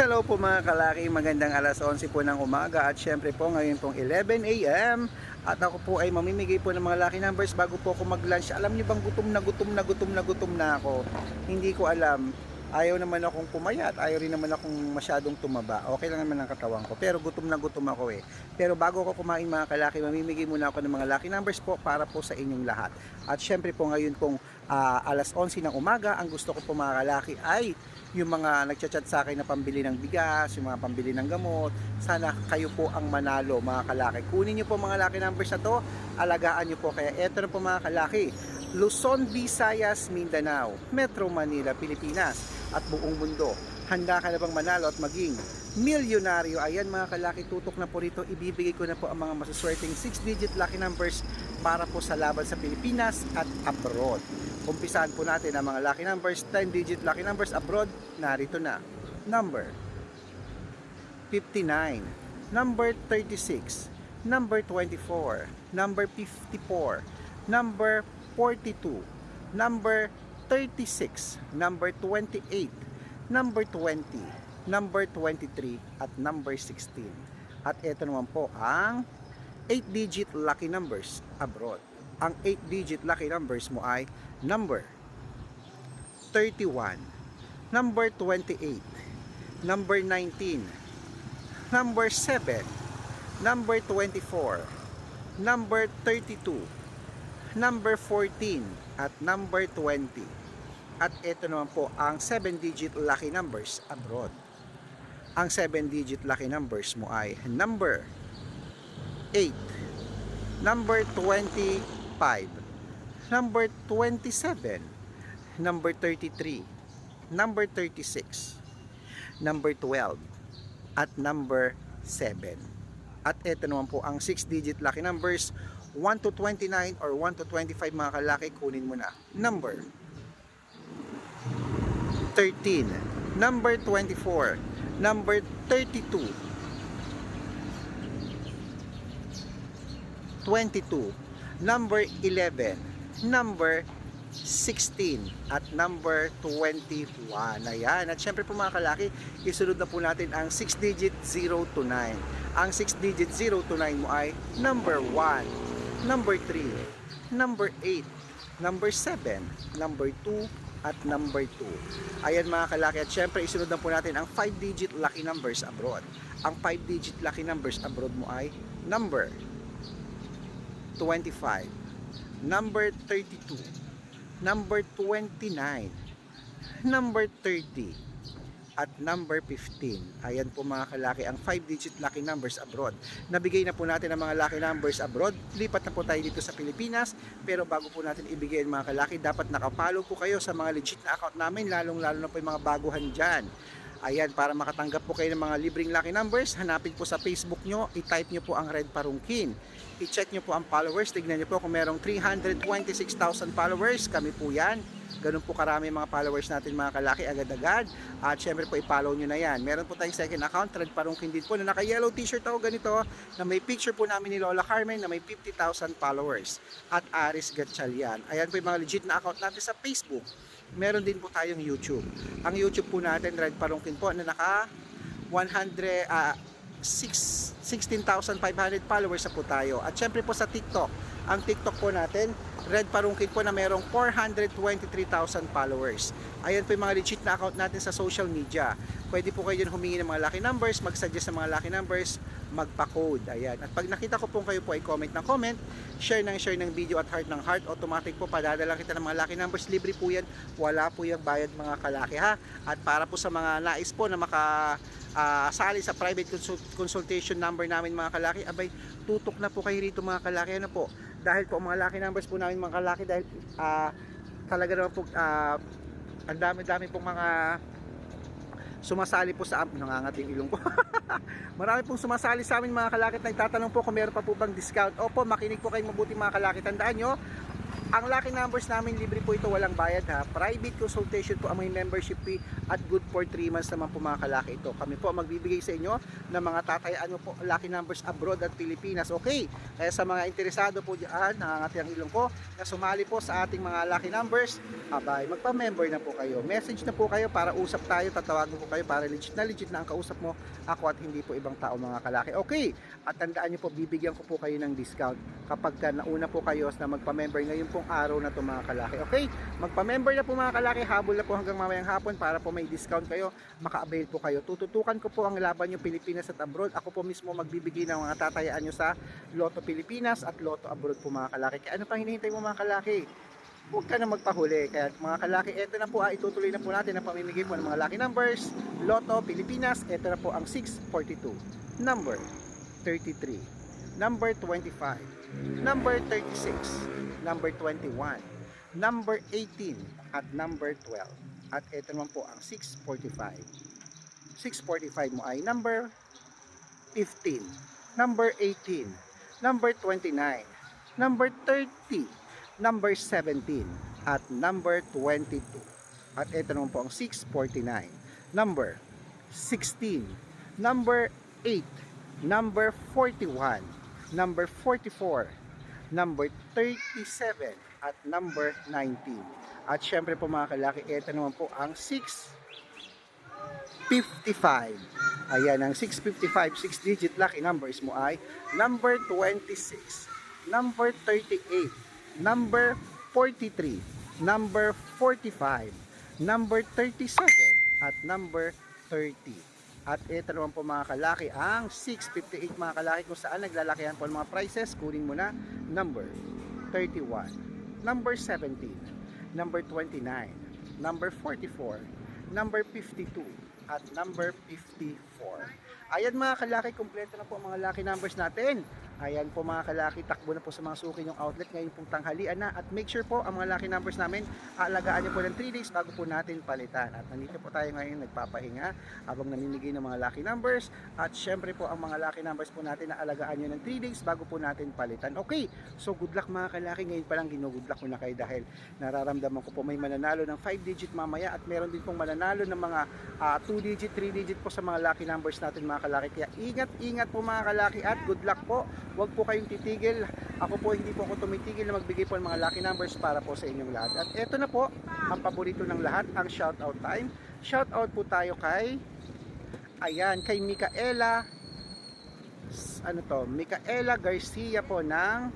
Hello po mga kalaki, magandang alas 11 po ng umaga at syempre po ngayon pong 11 a.m. At ako po ay mamimigay po ng mga lucky numbers bago po ako mag-lunch. Alam niyo bang gutom na gutom na gutom na gutom na ako? Hindi ko alam. Ayaw naman akong pumayat, ayaw rin naman akong masyadong tumaba. Okay lang naman ang katawan ko, pero gutom na gutom ako eh. Pero bago ko kumain mga kalaki, mamimigay muna ako ng mga lucky numbers po para po sa inyong lahat. At syempre po ngayon pong ah, alas 11 ng umaga, ang gusto ko po mga kalaki ay yung mga nagchat-chat sa akin na pambili ng bigas, yung mga pambili ng gamot, sana kayo po ang manalo mga kalaki. Kunin nyo po mga lucky numbers na to, alagaan nyo po. Kaya eto na po mga kalaki, Luzon, Visayas, Mindanao, Metro Manila, Pilipinas at buong mundo. Handa ka na bang manalo at maging milyonaryo? Ayan mga kalaki, tutok na po rito. Ibibigay ko na po ang mga masuswerteng 6-digit lucky numbers para po sa laban sa Pilipinas at abroad. Umpisahan po natin ang mga lucky numbers, 10-digit lucky numbers abroad. Narito na. Number 59, number 36, number 24, number 54, number 42, number 36, number 28, number 20, number 23, at number 16. At ito naman po ang 8-digit lucky numbers abroad. Ang 8-digit lucky numbers mo ay number 31, number 28, number 19, number 7, number 24, number 32, number 14, at number 20. At ito naman po ang 7-digit lucky numbers abroad. Ang 7-digit lucky numbers mo ay number 8, number 25, number 27, number 33, number 36, number 12, at number 7. At ito naman po ang 6-digit lucky numbers 1 to 29 or 1 to 25 mga kalaki kunin mo na. Number 13, number 24, number 32, 22, number 11, number 16 at number 21. Ayan. At syempre po mga kalaki, isunod na po natin ang 6 digit 0 to 9. Ang 6 digit 0 to 9 mo ay number 1, number 3, number 8, number 7, number 2, at number 2. Ayan mga kalaki. At syempre isunod na po natin ang 5 digit lucky numbers abroad. Ang 5 digit lucky numbers abroad mo ay number 25, number 32, number 29, number 30, at number 15. Ayan po mga kalaki ang 5-digit lucky numbers abroad. Nabigay na po natin ang mga lucky numbers abroad. Lipat na po tayo dito sa Pilipinas. Pero bago po natin ibigay ang mga kalaki, dapat nakapalo po kayo sa mga legit na account namin, lalong-lalo na po yung mga baguhan dyan. Ayan, para makatanggap po kayo ng mga libreng lucky numbers, hanapin po sa Facebook nyo, i-type nyo po ang Red Parungkin. I-check nyo po ang followers, tignan nyo po kung merong 326,000 followers, kami po yan. Ganun po karami mga followers natin mga kalaki agad-agad. At syempre po i-follow nyo na yan. Meron po tayong second account, Red Parungkin din po, na naka-yellow t-shirt ako ganito, na may picture po namin ni Lola Carmen na may 50,000 followers. At Aris Gatchalian. Ayan po yung mga legit na account natin sa Facebook meron din po tayong YouTube. Ang YouTube po natin, Red Parungkin po, na naka 100, ah, 6 16,500 followers na po tayo. At syempre po sa TikTok, ang TikTok po natin, Red Parungkin po na merong 423,000 followers. Ayan po yung mga legit na account natin sa social media. Pwede po kayo dyan humingi ng mga lucky numbers, mag-suggest ng mga lucky numbers, magpa-code. Ayan. At pag nakita ko po kayo po ay comment ng comment, share ng share ng video at heart ng heart, automatic po padadala kita ng mga lucky numbers. Libre po yan. Wala po yung bayad mga kalaki ha. At para po sa mga nais po na maka ah, sali sa private consult- consultation number namin mga kalaki, abay tutok na po kayo rito mga kalaki. Ano po? Dahil po mga lucky numbers po namin mga kalaki dahil ah, talaga naman po ah, ang dami-dami pong mga sumasali po sa amin. Nangangat yung ilong ko. Marami pong sumasali sa amin mga kalakit. Nagtatanong po kung meron pa po bang discount. Opo, makinig po kayong mabuti mga kalakit. Tandaan nyo, Ang lucky numbers namin, libre po ito, walang bayad ha. Private consultation po ang may membership fee at good for 3 months naman po mga kalaki ito. Kami po ang magbibigay sa inyo ng mga tatayaan mo po lucky numbers abroad at Pilipinas. Okay, kaya sa mga interesado po dyan, nangangati ang ilong ko, na sumali po sa ating mga lucky numbers, abay, magpa-member na po kayo. Message na po kayo para usap tayo, tatawagin ko kayo para legit na legit na ang kausap mo ako at hindi po ibang tao mga kalaki. Okay, at tandaan nyo po, bibigyan ko po kayo ng discount kapag ka nauna po kayo na magpa-member ngayon pong araw na to mga kalaki. Okay, magpa-member na po mga kalaki, habol na po hanggang mamayang hapon para po may discount kayo, maka-avail po kayo. Tututukan ko po ang laban nyo Pilipinas at abroad. Ako po mismo magbibigay ng mga tatayaan nyo sa Lotto Pilipinas at Lotto abroad po mga kalaki. Kaya ano pang hinihintay mo mga kalaki? huwag ka na magpahuli. Kaya mga kalaki, eto na po, ah, itutuloy na po natin ang pamimigay po ng mga lucky numbers. Lotto, Pilipinas, eto na po ang 642. Number 33. Number 25. Number 36. Number 21. Number 18. At number 12. At eto naman po ang 645. 645 mo ay number 15. Number 18. Number 29. Number 30 number 17 at number 22. At ito naman po ang 649. Number 16, number 8, number 41, number 44, number 37 at number 19. At syempre po mga kalaki, ito naman po ang 655. Ayan, ang 655, 6 digit lucky numbers mo ay number 26, number 38, number 43, number 45, number 37, at number 30. At ito naman po mga kalaki, ang 658 mga kalaki kung saan naglalakihan po ang mga prices, kunin mo na number 31, number 17, number 29, number 44, number 52, at number 54. Ayan mga kalaki, kompleto na po ang mga lucky numbers natin. Ayan po mga kalaki, takbo na po sa mga suki yung outlet ngayon pong tanghalian na at make sure po ang mga lucky numbers namin, aalagaan niyo po ng 3 days bago po natin palitan. At nandito po tayo ngayon nagpapahinga habang namimigay ng mga lucky numbers at syempre po ang mga lucky numbers po natin na alagaan niyo ng 3 days bago po natin palitan. Okay, so good luck mga kalaki, ngayon pa lang ginugood luck ko na kayo dahil nararamdaman ko po may mananalo ng 5 digit mamaya at meron din pong mananalo ng mga 2 digit, 3 digit po sa mga lucky numbers natin mga kalaki. Kaya ingat, ingat po mga kalaki at good luck po. Huwag po kayong titigil. Ako po hindi po ako tumitigil na magbigay po ng mga lucky numbers para po sa inyong lahat. At eto na po, ang paborito ng lahat, ang shoutout time. Shoutout po tayo kay Ayan, kay Micaela ano to, Micaela Garcia po ng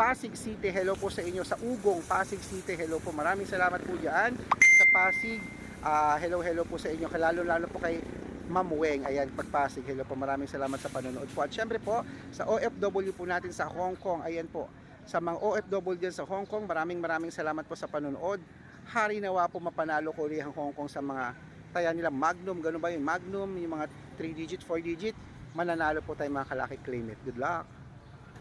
Pasig City. Hello po sa inyo sa Ugong, Pasig City. Hello po. Maraming salamat po diyan sa Pasig. Ah, hello hello po sa inyo. Lalo lalo po kay Ma'am Weng. Ayan, pagpasig. Hello po. Maraming salamat sa panonood po. At syempre po, sa OFW po natin sa Hong Kong. Ayan po. Sa mga OFW dyan sa Hong Kong, maraming maraming salamat po sa panonood. Hari nawa po mapanalo ko ang Hong Kong sa mga taya nila Magnum. Ganun ba yun? Magnum, yung mga 3 digit, 4 digit. Mananalo po tayo mga kalaki claim it. Good luck.